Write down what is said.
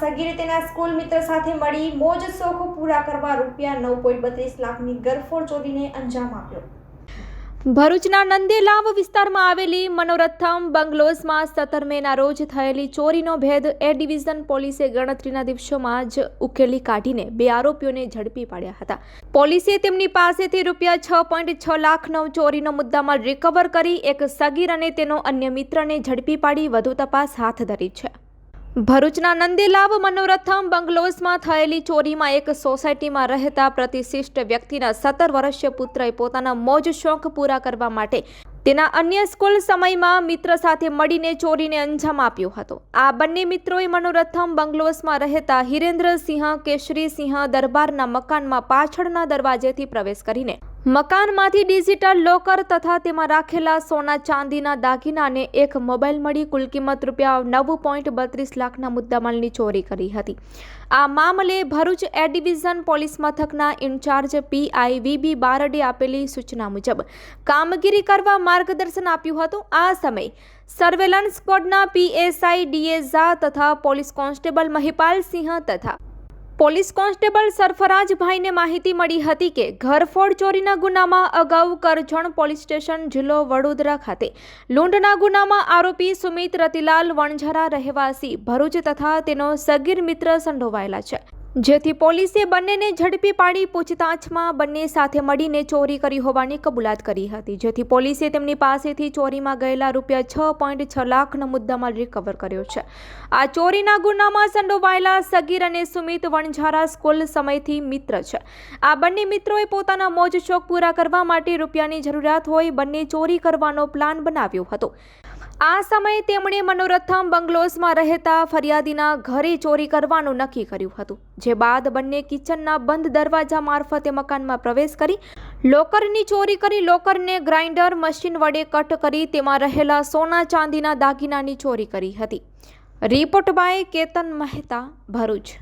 સગીરે તેના સ્કૂલ મિત્ર સાથે મળી મોજ શોખ પૂરા કરવા રૂપિયા નવ પોઈન્ટ બત્રીસ લાખની ગરફોડ ચોરીને અંજામ આપ્યો. ભરૂચના નંદેલાવ વિસ્તારમાં આવેલી મનોરથમ બંગલોઝમાં સત્તર મેના રોજ થયેલી ચોરીનો ભેદ એ ડિવિઝન પોલીસે ગણતરીના દિવસોમાં જ ઉકેલી કાઢીને બે આરોપીઓને ઝડપી પાડ્યા હતા. પોલીસે તેમની પાસેથી રૂપિયા છ પોઈન્ટ છ લાખનો ચોરીનો મુદ્દામાં રિકવર કરી એક સગીર અને તેનો અન્ય મિત્રને ઝડપી પાડી વધુ તપાસ હાથ ધરી છે. ભરૂચના નંદીલાવ મનોરથમ બંગલોઝમાં થયેલી ચોરીમાં એક સોસાયટીમાં રહેતા પ્રતિશિષ્ટ વ્યક્તિના સત્તર વર્ષીય પુત્રએ પોતાના મોજ શોખ પૂરા કરવા માટે તેના અન્ય સ્કૂલ સમયમાં મિત્ર સાથે મળીને ચોરીને અંજામ આપ્યો હતો. આ બંને મિત્રોએ મનોરથમ બંગલોઝમાં રહેતા હિરેન્દ્રસિંહ, કેશરીસિંહ દરબારના મકાનમાં પાછળના દરવાજેથી પ્રવેશ કરીને મકાનમાંથી ડિજિટલ લોકર તથા તેમાં રાખેલા સોના ચાંદીના દાગીનાને એક મોબાઈલ મળી કુલ કિંમત રૂપિયા નવ પોઈન્ટ બત્રીસ લાખના મુદ્દામાલની ચોરી કરી હતી. આ મામલે ભરૂચ એ ડિવિઝન પોલીસ મથકના ઇન્ચાર્જ પીઆઈ વીબી બારડે આપેલી સૂચના મુજબ કામગીરી કરવા માર્ગદર્શન આપ્યું હતું. આ સમયે સર્વેલન્સ સ્ક્વોડના પીએસઆઈ ડીએ ઝા તથા પોલીસ કોન્સ્ટેબલ મહિપાલ સિંહ તથા પોલીસ કોન્સ્ટેબલ સરફરાજભાઈને માહિતી મળી હતી કે ઘરફોડ ચોરીના ગુનામાં અગાઉ કરજણ પોલીસ સ્ટેશન જિલ્લો વડોદરા ખાતે લૂંટના ગુનામાં આરોપી સુમિત રતિલાલ વણઝરા રહેવાસી ભરૂચ તથા તેનો સગીર મિત્ર સંડોવાયેલા છે. જેથી પોલીસે બંનેને ઝડપી પાડી પૂછતાછમાં બંને સાથે મળીને ચોરી કરી હોવાની કબૂલાત કરી હતી. જેથી પોલીસે તેમની પાસેથી ચોરીમાં ગયેલા રૂપિયા છ પોઈન્ટ છ લાખનો મુદ્દામાલ રિકવર કર્યો છે. આ ચોરીના ગુનામાં સંડોવાયેલા સગીર અને સુમિત વણઝારા સ્કૂલ સમયથી મિત્ર છે. આ બંને મિત્રોએ પોતાના મોજ શોખ પૂરા કરવા માટે રૂપિયાની જરૂરિયાત હોય બંને ચોરી કરવાનો પ્લાન બનાવ્યો હતો. આ સમયે તેમણે મનોરથમ બંગલોઝમાં રહેતા ફરિયાદીના ઘરે ચોરી કરવાનું નક્કી કર્યું હતું, જે બાદ બંને કિચનના બંધ દરવાજા મારફતે મકાનમાં પ્રવેશ કરી, લોકરની ચોરી કરી, લોકરને ગ્રાઇન્ડર મશીન વડે કટ કરી તેમાં રહેલા સોના ચાંદીના દાગીનાની ચોરી કરી હતી. Report by Ketan Mehta, Bharuch.